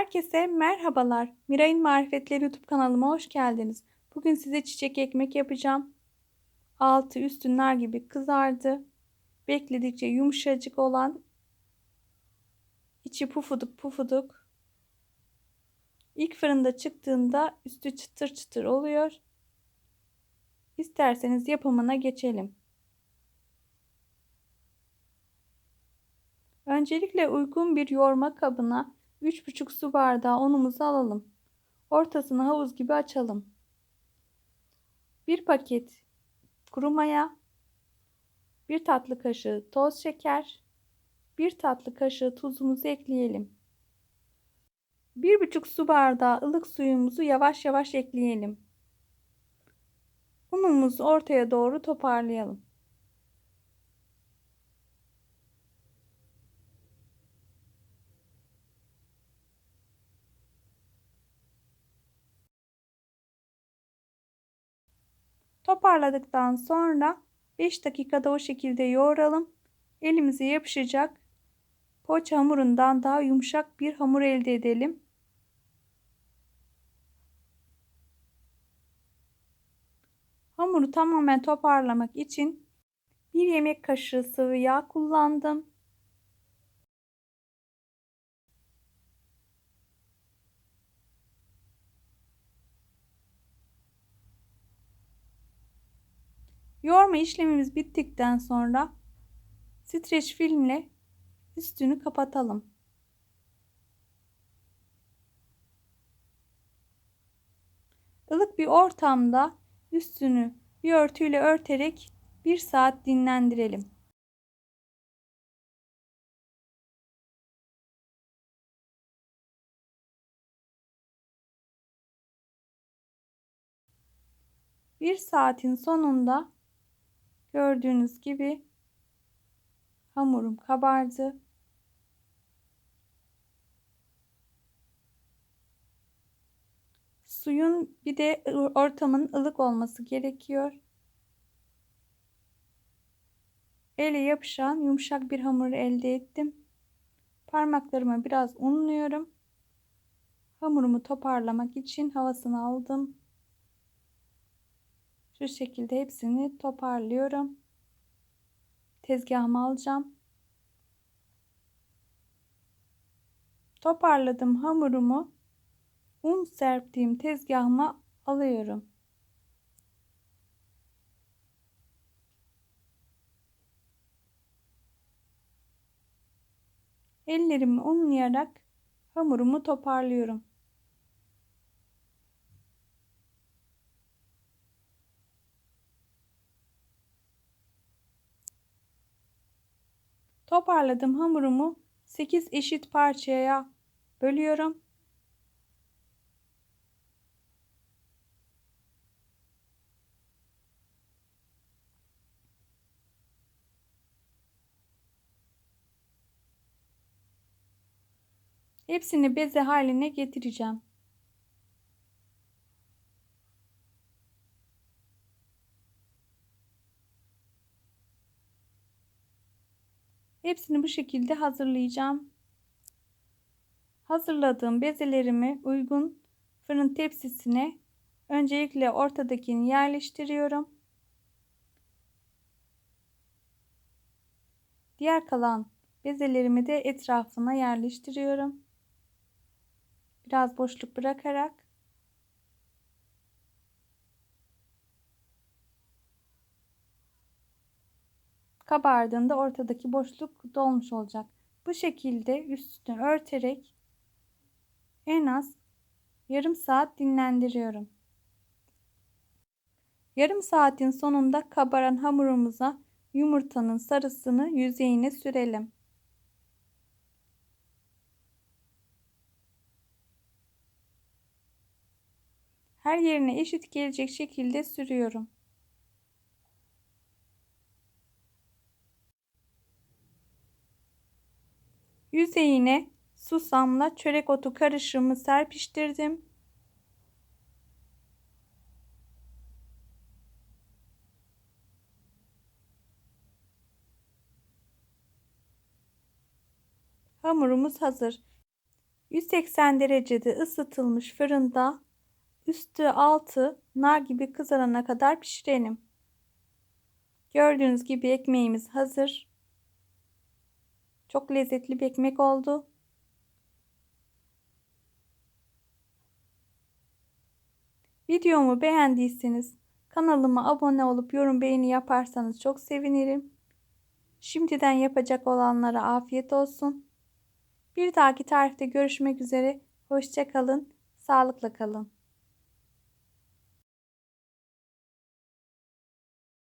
Herkese merhabalar. Miray'ın Marifetleri YouTube kanalıma hoş geldiniz. Bugün size çiçek ekmek yapacağım. Altı üstü nar gibi kızardı. Bekledikçe yumuşacık olan içi pufuduk pufuduk. İlk fırında çıktığında üstü çıtır çıtır oluyor. İsterseniz yapımına geçelim. Öncelikle uygun bir yoğurma kabına 3,5 su bardağı unumuzu alalım. Ortasını havuz gibi açalım. 1 paket kuru maya, 1 tatlı kaşığı toz şeker, 1 tatlı kaşığı tuzumuzu ekleyelim. 1,5 su bardağı ılık suyumuzu yavaş yavaş ekleyelim. Unumuzu ortaya doğru toparlayalım. Toparladıktan sonra 5 dakikada o şekilde yoğuralım. Elimize yapışacak poğaça hamurundan daha yumuşak bir hamur elde edelim. Hamuru tamamen toparlamak için bir yemek kaşığı sıvı yağ kullandım. Yoğurma işlemimiz bittikten sonra streç filmle üstünü kapatalım. Ilık bir ortamda üstünü bir örtüyle örterek bir saat dinlendirelim. Bir saatin sonunda Gördüğünüz gibi hamurum kabardı. Suyun bir de ortamın ılık olması gerekiyor. Ele yapışan yumuşak bir hamur elde ettim. Parmaklarıma biraz unluyorum. Hamurumu toparlamak için havasını aldım. Şu şekilde hepsini toparlıyorum. Tezgahıma alacağım. Toparladım hamurumu. Un serptiğim tezgahıma alıyorum. Ellerimi unlayarak hamurumu toparlıyorum. Toparladım hamurumu 8 eşit parçaya bölüyorum. Hepsini beze haline getireceğim. Hepsini bu şekilde hazırlayacağım. Hazırladığım bezelerimi uygun fırın tepsisine öncelikle ortadakini yerleştiriyorum. Diğer kalan bezelerimi de etrafına yerleştiriyorum. Biraz boşluk bırakarak kabardığında ortadaki boşluk dolmuş olacak. Bu şekilde üstünü örterek en az yarım saat dinlendiriyorum. Yarım saatin sonunda kabaran hamurumuza yumurtanın sarısını yüzeyine sürelim. Her yerine eşit gelecek şekilde sürüyorum. Yüzeyine susamla çörek otu karışımı serpiştirdim. Hamurumuz hazır. 180 derecede ısıtılmış fırında üstü altı nar gibi kızarana kadar pişirelim. Gördüğünüz gibi ekmeğimiz hazır. Çok lezzetli bir ekmek oldu. Videomu beğendiyseniz kanalıma abone olup yorum beğeni yaparsanız çok sevinirim. Şimdiden yapacak olanlara afiyet olsun. Bir dahaki tarifte görüşmek üzere. Hoşçakalın, sağlıkla kalın.